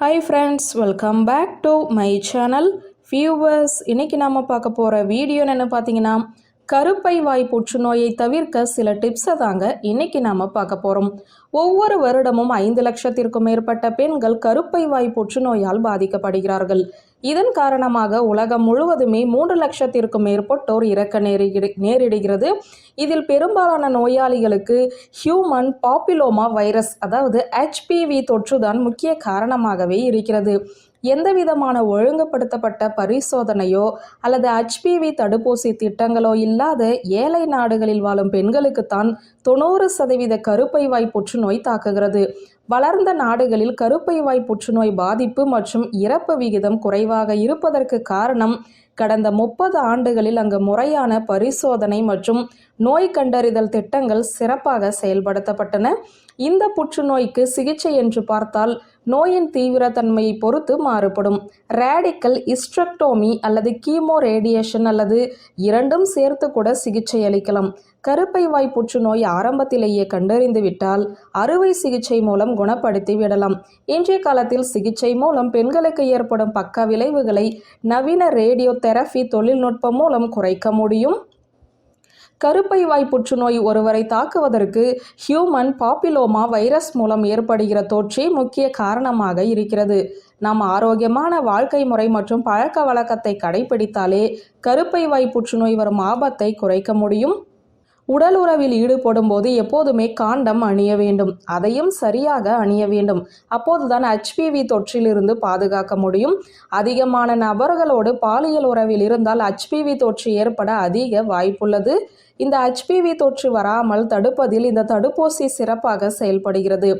Hi friends welcome back to my channel viewers இன்னைக்கு நாம் பார்க்க போகிற வீடியோ என்ன பார்த்தீங்கன்னா கருப்பை வாய் புற்றுநோயை தவிர்க்க சில டிப்ஸை தாங்க இன்னைக்கு நாம் பார்க்க போகிறோம் ஒவ்வொரு வருடமும் ஐந்து லட்சத்திற்கும் மேற்பட்ட பெண்கள் கருப்பை வாய் புற்றுநோயால் பாதிக்கப்படுகிறார்கள். இதன் காரணமாக உலகம் முழுவதுமே மூன்று லட்சத்திற்கும் மேற்பட்டோர் இறக்க நேரிடு நேரிடுகிறது. இதில் பெரும்பாலான நோயாளிகளுக்கு ஹியூமன் பாப்பிலோமா வைரஸ் அதாவது ஹெச்பிவி தொற்றுதான் முக்கிய காரணமாகவே இருக்கிறது. எந்தவிதமான ஒழுங்குபடுத்தப்பட்ட பரிசோதனையோ அல்லது ஹச்பிவி தடுப்பூசி திட்டங்களோ இல்லாத ஏழை நாடுகளில் வாழும் பெண்களுக்குத்தான் தொண்ணூறு சதவீத கருப்பை வாய் புற்றுநோய் தாக்குகிறது. வளர்ந்த நாடுகளில் கருப்பை வாய் புற்றுநோய் பாதிப்பு மற்றும் இறப்பு விகிதம் குறைவாக இருப்பதற்கு காரணம் கடந்த முப்பது ஆண்டுகளில் அங்கு முறையான பரிசோதனை மற்றும் நோய் கண்டறிதல் திட்டங்கள் சிறப்பாக செயல்படுத்தப்பட்டன. இந்த புற்றுநோய்க்கு சிகிச்சை என்று பார்த்தால் நோயின் தீவிரத்தன்மையை பொறுத்து மாறுபடும். ரேடிக்கல் இஸ்ட்ரக்டோமி அல்லது கீமோ ரேடியேஷன் அல்லது இரண்டும் சேர்த்து கூட சிகிச்சை அளிக்கலாம். கருப்பை வாய் புற்றுநோய் ஆரம்பத்திலேயே கண்டறிந்துவிட்டால் அறுவை சிகிச்சை மூலம் குணப்படுத்தி விடலாம். இன்றைய காலத்தில் சிகிச்சை மூலம் பெண்களுக்கு ஏற்படும் பக்க விளைவுகளை நவீன ரேடியோ தெரபி தொழில்நுட்பம் மூலம் குறைக்க முடியும். கருப்பை வாய் புற்றுநோய் ஒருவரை தாக்குவதற்கு ஹியூமன் பாப்பிலோமா வைரஸ் மூலம் ஏற்படுகிற தொற்றே முக்கிய காரணமாக இருக்கிறது. நாம் ஆரோக்கியமான வாழ்க்கை முறை மற்றும் பழக்க வழக்கத்தை கடைபிடித்தாலே கருப்பை வாய் புற்றுநோய் வரும் ஆபத்தை குறைக்க முடியும். உடல் உறவில் ஈடுபடும் போது எப்போதுமே காண்டம் அணிய வேண்டும். அதையும் சரியாக அணிய வேண்டும். அப்போதுதான் ஹெச்பிவி தொற்றிலிருந்து பாதுகாக்க முடியும். அதிகமான நபர்களோடு பாலியல் உறவில் இருந்தால் ஹச்பிவி தொற்று ஏற்பட அதிக வாய்ப்புள்ளது. இந்த ஹெச்பிவி தொற்று வராமல் தடுப்பதில் இந்த தடுப்பூசி சிறப்பாக செயல்படுகிறது.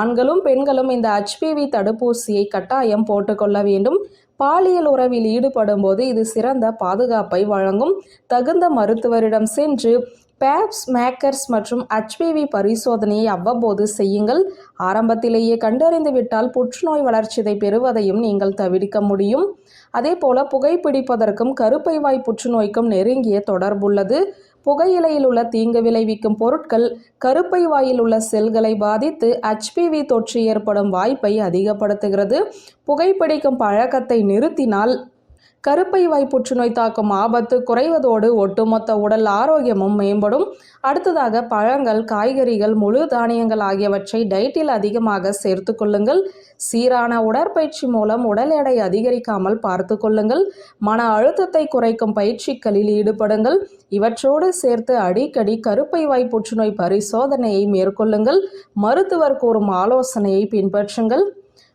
ஆண்களும் பெண்களும் இந்த ஹெச்பிவி தடுப்பூசியை கட்டாயம் போட்டுக்கொள்ள வேண்டும். பாலியல் உறவில் ஈடுபடும் போது இது சிறந்த பாதுகாப்பை வழங்கும். தகுந்த மருத்துவரிடம் சென்று பேப்ஸ் மேக்கர்ஸ் மற்றும் ஹச்பிவி பரிசோதனையை அவ்வப்போது செய்யுங்கள். ஆரம்பத்திலேயே கண்டறிந்து விட்டால் புற்றுநோய் வளர்ச்சிதை பெறுவதையும் நீங்கள் தவிர்க்க முடியும். அதே போல புகைப்பிடிப்பதற்கும் கருப்பை வாய் புற்றுநோய்க்கும் நெருங்கிய தொடர்புள்ளது புகையிலையில் உள்ள தீங்கு விளைவிக்கும் பொருட்கள் கருப்பை வாயில் உள்ள செல்களை பாதித்து ஹச்பிவி தொற்று ஏற்படும் வாய்ப்பை அதிகப்படுத்துகிறது. புகைப்பிடிக்கும் பழக்கத்தை நிறுத்தினால் கருப்பை வாய் புற்றுநோய் தாக்கும் ஆபத்து குறைவதோடு ஒட்டுமொத்த உடல் ஆரோக்கியமும் மேம்படும். அடுத்ததாக பழங்கள் காய்கறிகள் முழு தானியங்கள் ஆகியவற்றை டயட்டில் அதிகமாக சேர்த்து கொள்ளுங்கள். சீரான உடற்பயிற்சி மூலம் உடல் எடை அதிகரிக்காமல் பார்த்து கொள்ளுங்கள். மன அழுத்தத்தை குறைக்கும் பயிற்சிகளில் ஈடுபடுங்கள். இவற்றோடு சேர்த்து அடிக்கடி கருப்பை வாய் புற்றுநோய் பரிசோதனையை மேற்கொள்ளுங்கள். மருத்துவர் கூறும் ஆலோசனையை பின்பற்றுங்கள்.